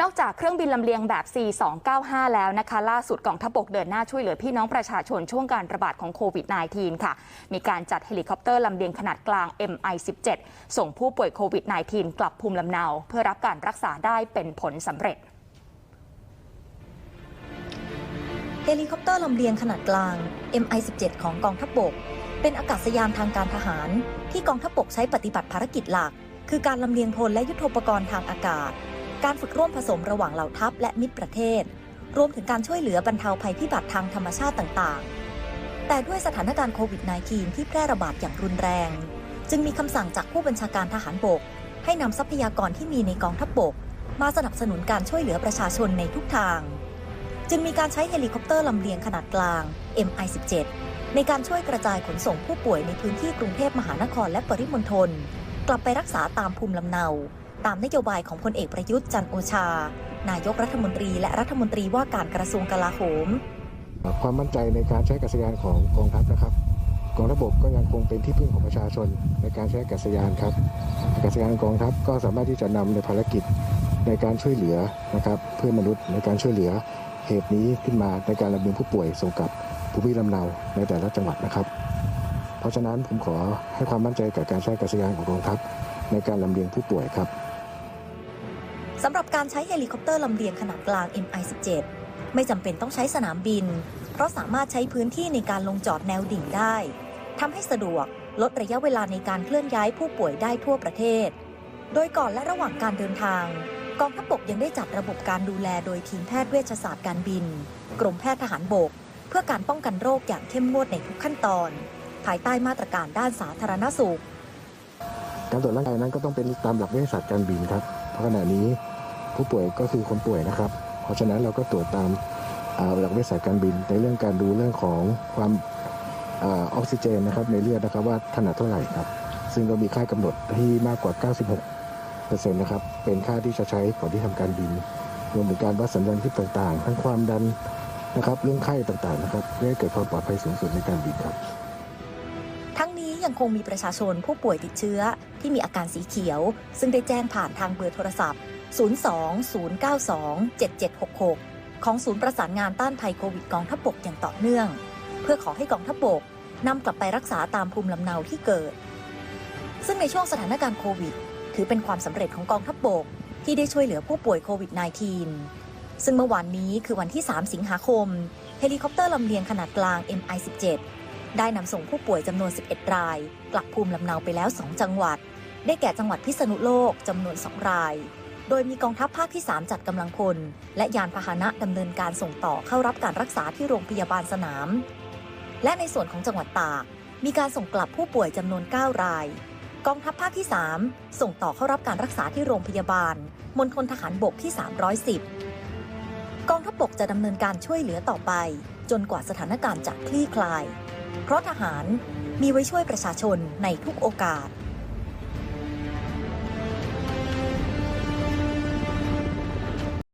นอกจากเครื่องบินลำเลียงแบบ C295 แล้วนะคะ ล่าสุดกองทัพบกเดินหน้าช่วยเหลือพี่น้องประชาชนช่วงการระบาดของโควิด -19 ค่ะ มีการจัดเฮลิคอปเตอร์ลำเลียงขนาดกลาง MI17 ส่งผู้ป่วยโควิด -19 กลับภูมิลำเนา เพื่อรับการรักษาได้เป็นผลสำเร็จเฮลิคอปเตอร์ลำเลียงขนาดกลาง MI-17 ของกองทัพบกเป็นอากาศยานทางการทหาร ที่กองทัพบกใช้ปฏิบัติภารกิจหลัก คือการลำเลียงพลและยุทโธปกรณ์ทางอากาศ การฝึกร่วมผสมระหว่างเหล่าทัพและมิตรประเทศ รวมถึงการช่วยเหลือบรรเทาภัยพิบัติทางธรรมชาติต่างๆ แต่ด้วยสถานการณ์โควิด -19 ที่แพร่ระบาดอย่างรุนแรง จึงมีคำสั่งจากผู้บัญชาการทหารบก ให้นำทรัพยากรที่มีในกองทัพบกมาสนับสนุนการช่วยเหลือประชาชนในทุกทาง จึงมีการใช้เฮลิคอปเตอร์ลำเลียงขนาดกลาง MI-17 ในการช่วยกระจายขนส่งผู้ป่วยในพื้นที่กรุงเทพมหานครและปริมณฑลกลับไปรักษาตามภูมิลำเนา ตามนโยบายของพลเอกประยุทธ์จันโอชา นายกรัฐมนตรีและรัฐมนตรีว่าการกระทรวงกลาโหม ความมั่นใจในการใช้กาศยานของกองทัพนะครับกองทัพบกก็ยังคงเป็นที่พึ่งของประชาชนในการใช้กาศยานครับกาศยานกองทัพก็สามารถที่จะนำในภารกิจในการช่วยเหลือนะครับเพื่อนมนุษย์ในการช่วยเหลือเหตุนี้ขึ้นมาในการลำเลียงผู้ป่วยส่งกลับภูมิลำเนาในแต่ละจังหวัดนะครับ เพราะฉะนั้นผมขอให้ความมั่นใจกับการใช้กาศยานของกองทัพในการลำเลียงผู้ป่วยครับ สำหรับการใช้เฮลิคอปเตอร์ลำเลียงขนาดกลาง MI-17 ไม่จำเป็นต้องใช้สนามบิน เพราะสามารถใช้พื้นที่ในการลงจอดแนวดิ่งได้ทำให้สะดวกลดระยะเวลาในการเคลื่อนย้ายผู้ป่วยได้ทั่วประเทศ โดยก่อนและระหว่างการเดินทาง กองทัพบกยังได้จัดระบบการดูแลโดยทีมแพทย์เวชศาสตร์การบิน กรมแพทย์ทหารบก เพื่อการป้องกันโรคอย่างเข้มงวดในทุกขั้นตอน ภายใต้มาตรการด้านสาธารณสุข การตรวจร่างกายนั้นก็ต้องเป็นตามหลักวิทยาศาสตร์การบินครับเพราะขณะนี้ ผู้ป่วยก็คือคนป่วยนะครับ เพราะฉะนั้นเราก็ตรวจตามหลักวิทยาศาสตร์การบินในเรื่องการดูเรื่องของความออกซิเจนนะครับในเลือดนะครับว่าขนาดเท่าไหร่ครับ ซึ่งก็มีค่ากำหนดที่มากกว่า 96เปอร์เซ็นต์นะครับเป็นค่าที่จะใช้ก่อนที่ทำการบิน รวมถึงการวัดสัญญาณที่ต่างๆ ทั้งความดันนะครับเรื่องไข้ต่างๆนะครับเพื่อให้เกิดความปลอดภัยสูงสุดในการบินครับ ทั้งนี้ยังคงมีประชาชนผู้ป่วยติดเชื้อที่มีอาการสีเขียว ซึ่งได้แจ้งผ่านทางเบอร์โทรศัพท์ 02-092-7766 ของศูนย์ประสานงานต้านภัยโควิดกองทัพบกอย่างต่อเนื่อง เพื่อขอให้กองทัพบกนำกลับไปรักษาตามภูมิลำเนาที่เกิด ซึ่งในช่วงสถานการณ์โควิด ถือเป็นความสำเร็จของกองทัพบกที่ได้ช่วยเหลือผู้ป่วยโควิด -19 ซึ่งเมื่อวานนี้คือวันที่ 3 สิงหาคม เฮลิคอปเตอร์ลำเลียงขนาดกลาง MI-17 ได้นำส่งผู้ป่วยจำนวน 11 ราย กลับภูมิลำเนาไปแล้ว 2 จังหวัด ได้แก่จังหวัดพิษณุโลกจำนวน 2 ราย โดยมีกองทัพภาคที่ 3 จัดกำลังพล และยานพาหนะดำเนินการส่งต่อเข้ารับการรักษาที่โรงพยาบาลสนาม และในส่วนของจังหวัดตาก มีการส่งกลับผู้ป่วยจำนวน 9 ราย กองทัพภาคที่ 3 ส่งต่อเข้ารับการรักษาที่โรงพยาบาลมณฑลทหารบกที่ 310 กองทัพบกจะดำเนินการช่วยเหลือต่อไป จนกว่าสถานการณ์จะคลี่คลาย เพราะทหารมีไว้ช่วยประชาชนในทุกโอกาส